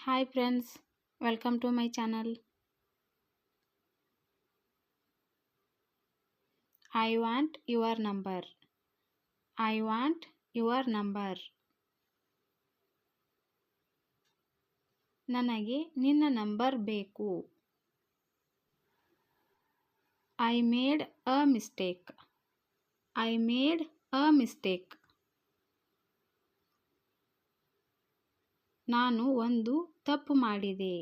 Hi friends welcome to my channel I want your number I want your number ನನಗೆ ನಿನ್ನ number ಬೇಕು. I made a mistake I made a mistake ನಾನು ಒಂದು ತಪ್ಪು ಮಾಡಿದೆ.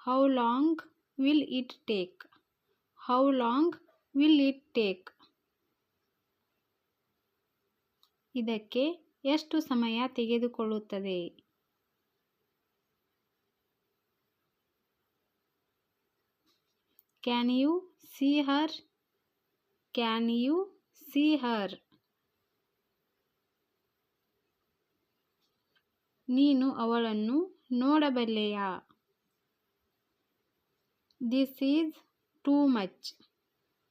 How long will it take how long will it take ಇದಕ್ಕೆ ಎಷ್ಟು ಸಮಯ ತೆಗೆದುಕೊಳ್ಳುತ್ತದೆ? Can you see her can you see her ನೀನು ಅವಳನ್ನು ನೋಡಬಲ್ಲೆಯಾ? This is too much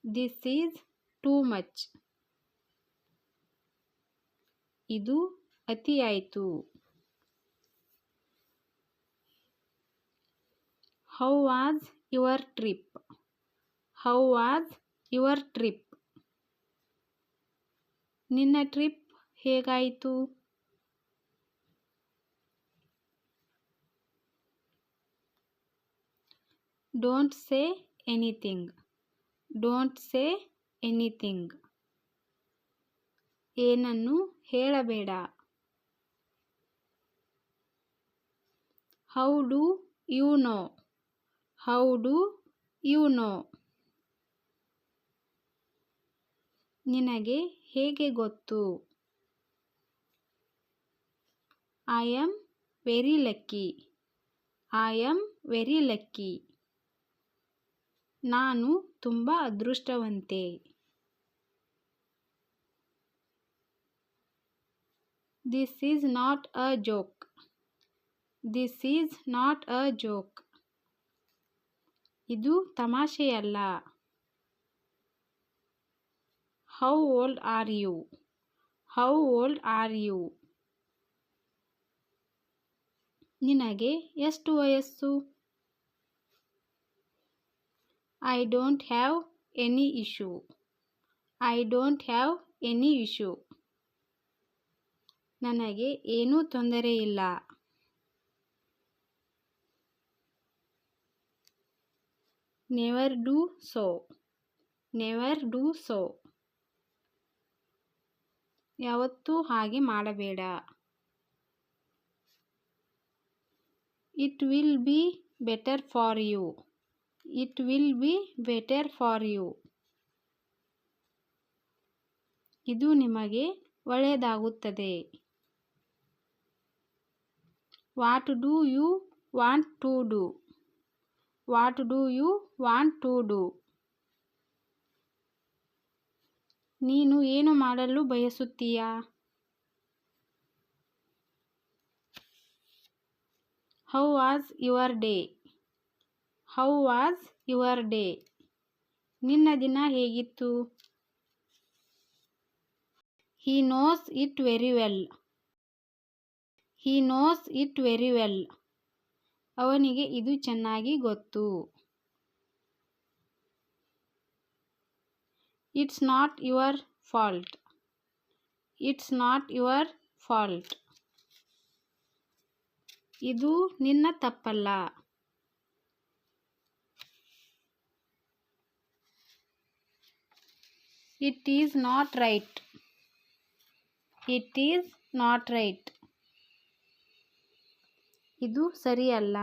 this is too much ಇದು ಅತಿಯಾಯಿತು. How was your trip how was your trip ನಿನ್ನ trip ಹೇಗಾಯಿತು? Don't say anything don't say anything ಏನನ್ನು ಹೇಳಬೇಡ. How do you know how do you know ನಿನಗೆ ಹೇಗೆ ಗೊತ್ತು? I am very lucky I am very lucky ನಾನು ತುಂಬ ಅದೃಷ್ಟವಂತೆ. This is not a joke this is not a joke ಇದು ತಮಾಷೆಯಲ್ಲ. How old are you how old are you ನಿನಗೆ ಎಷ್ಟು ವಯಸ್ಸು? I don't have any issue I don't have any issue ನನಗೆ ಏನೂ ತೊಂದರೆ ಇಲ್ಲ. Never do so never do so ಯಾವತ್ತೂ ಹಾಗೆ ಮಾಡಬೇಡ. It will be better for you it will be better for you ಇದು ನಿಮಗೆ ಒಳ್ಳೆಯದಾಗುತ್ತದೆ. What do you want to do what do you want to do ನೀನು ಏನು ಮಾಡಲು ಬಯಸುತ್ತೀಯಾ? How was your day how was your day ನಿನ್ನ ದಿನ ಹೇಗಿತ್ತು? He knows it very well he knows it very well ಅವನಿಗೆ ಇದು ಚೆನ್ನಾಗಿ ಗೊತ್ತು. It's not your fault it's not your fault ಇದು ನಿನ್ನ ತಪ್ಪಲ್ಲ. It is not right it is not right ಇದು ಸರಿಯಲ್ಲ.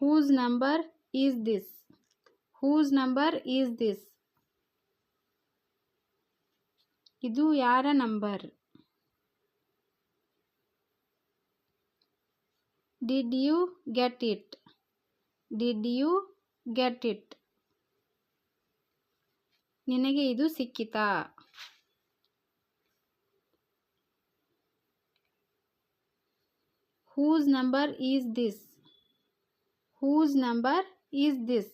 Whose number is this whose number is this ಇದು ಯಾರ number did you get it did you get it ನಿನಗೆ ಇದು ಸಿಕ್ಕಿತ? Whose number is this whose number is this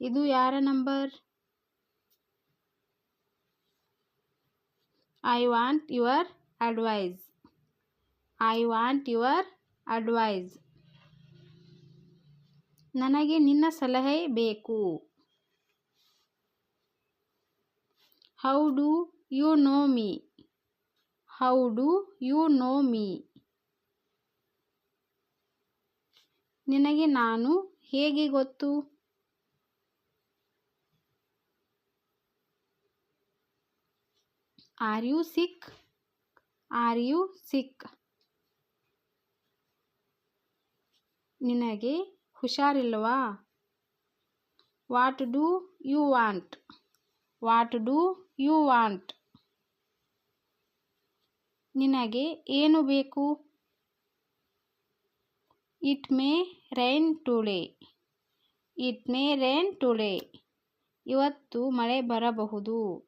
ಇದು ಯಾರ number I want your advice I want your advice ನನಗೆ ನಿನ್ನ ಸಲಹೆ ಬೇಕು. How do you know me. How do you know me. ನಿನಗೆ ನಾನು ಹೇಗೆ ಗೊತ್ತು? Are you sick? Are you sick. ನಿನಗೆ ಹುಷಾರಿಲ್ವಾ? What do you want what do you want ನಿನಗೆ ಏನು ಬೇಕು? It may rain today it may rain today ಇವತ್ತು ಮಳೆ ಬರಬಹುದು.